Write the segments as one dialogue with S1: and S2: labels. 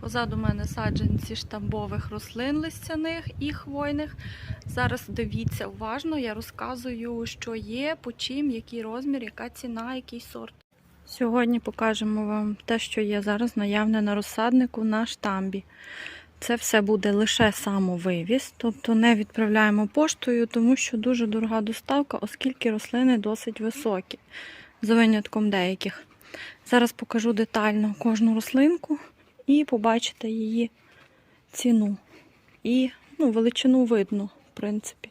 S1: Позаду мене саджанці штамбових рослин листяних і хвойних. Зараз дивіться уважно, я розказую, що є, по чим, який розмір, яка ціна, який сорт. Сьогодні покажемо вам те, що є зараз наявне на розсаднику на штамбі. Це все буде лише самовивіз, тобто не відправляємо поштою, тому що дуже дорога доставка, оскільки рослини досить високі, за винятком деяких. Зараз покажу детально кожну рослинку і побачите її ціну. І ну, величину видно, в принципі.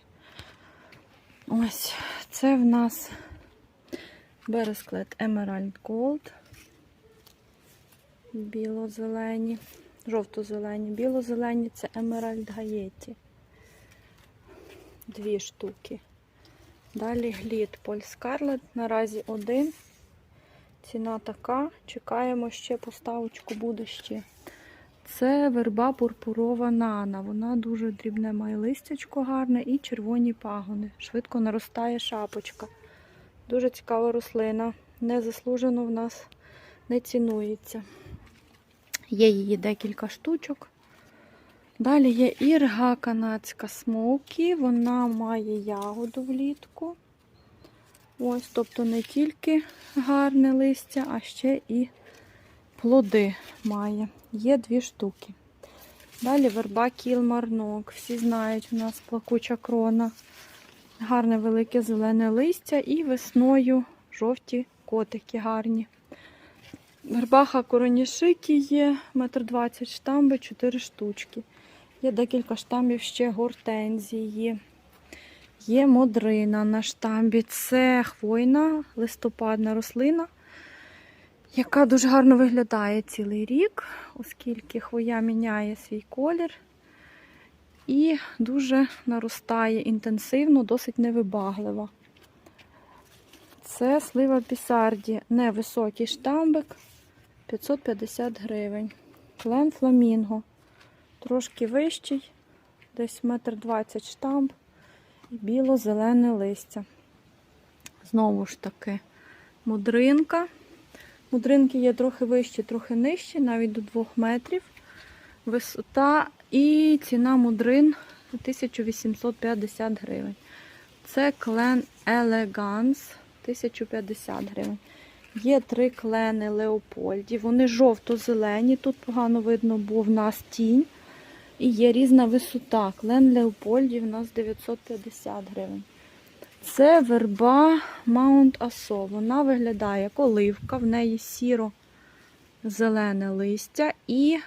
S1: Ось це в нас бересклет Emerald Gold. Біло-зелені, жовто-зелені, біло-зелені це Emerald Гаєті. Дві штуки. Далі глід Поль Скарлет. Наразі один. Ціна така. Чекаємо ще поставочку буде ще. Це верба пурпурова нана. Вона дуже дрібне має листячко гарне і червоні пагони. Швидко наростає шапочка. Дуже цікава рослина. Незаслужено в нас не цінується. Є її декілька штучок. Далі є ірга канадська смоукі. Вона має ягоду влітку. Ось, тобто не тільки гарне листя, а ще і плоди має. Є дві штуки. Далі верба кілмарнок. Всі знають, у нас плакуча крона. Гарне велике зелене листя і весною жовті котики гарні. Вербаха коронішики є, метр двадцять штамби, 4 штучки. Є декілька штамбів ще гортензії. Є модрина на штамбі. Це хвойна листопадна рослина, яка дуже гарно виглядає цілий рік, оскільки хвоя міняє свій колір і дуже наростає інтенсивно, досить невибаглива. Це слива пісарді, невисокий штамбик 550 гривень. Клен фламінго. Трошки вищий, десь метр двадцять штамп і біло-зелене листя. Знову ж таки, мудринка. Мудринки є трохи вищі, трохи нижчі, навіть до 2 метрів. Висота і ціна мудрин 1850 гривень. Це клен Елеганс 1050 гривень. Є три клени Леопольді. Вони жовто-зелені. Тут погано видно, бо в нас тінь. І є різна висота. Клен Леопольді у нас 950 гривень. Це верба Маунт Асо. Вона виглядає як оливка, в неї сіро-зелене листя і